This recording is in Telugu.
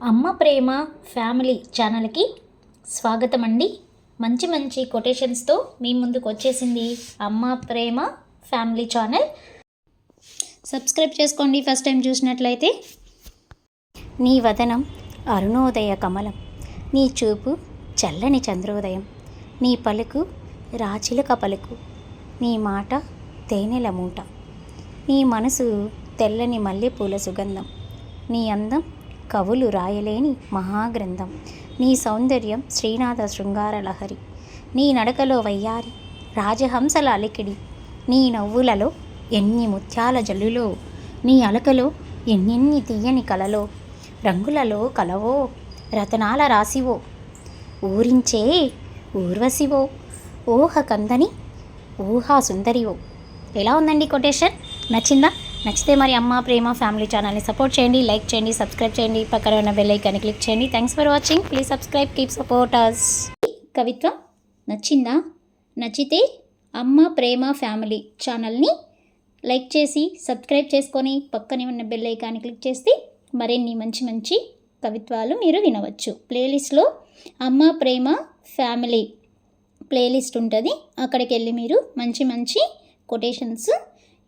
అమ్మ ప్రేమ ఫ్యామిలీ ఛానల్కి స్వాగతం అండి మంచి మంచి కొటేషన్స్తో మీ ముందుకు వచ్చేసింది Amma Prema family channel. Subscribe చేసుకోండి ఫస్ట్ టైం చూసినట్లయితే. నీ వదనం అరుణోదయ కమలం నీ చూపు చల్లని చంద్రోదయం నీ పలుకు రాచిలక పలుకు నీ మాట తేనెల మూట నీ మనసు తెల్లని మల్లెపూల సుగంధం నీ అందం కవులు రాయలేని మహాగ్రంథం. నీ సౌందర్యం శ్రీనాథ శృంగార లహరి. నీ నడకలో వయ్యారి రాజహంసల అలికిడి. నీ నవ్వులలో ఎన్ని ముత్యాల జల్లులో నీ అలకలో ఎన్నెన్ని తీయని కలలో రంగులలో కలవో రతనాల రాసివో ఊరించే ఊర్వశివో ఊహ కందని ఊహా సుందరివో ఎలా ఉందండి కొటేషన్? నచ్చిందా? నచ్చితే మరి అమ్మ ప్రేమ ఫ్యామిలీ ఛానల్ని సపోర్ట్ చేయండి లైక్ చేయండి సబ్స్క్రైబ్ చేయండి. పక్కన ఉన్న బెల్ ఐకాన్ని క్లిక్ చేయండి. Thanks for watching please subscribe keep support us కవిత్వం నచ్చిందా? నచ్చితే అమ్మ ప్రేమ ఫ్యామిలీ ఛానల్ని లైక్ చేసి సబ్స్క్రైబ్ చేసుకొని పక్కనే ఉన్న బెల్ ఐకాన్ని క్లిక్ చేస్తే మరిన్ని మంచి మంచి కవిత్వాలు మీరు వినవచ్చు. ప్లేలిస్ట్లో అమ్మ ప్రేమ ఫ్యామిలీ ప్లేలిస్ట్ ఉంటుంది. అక్కడికి వెళ్ళి మీరు మంచి మంచి కొటేషన్స్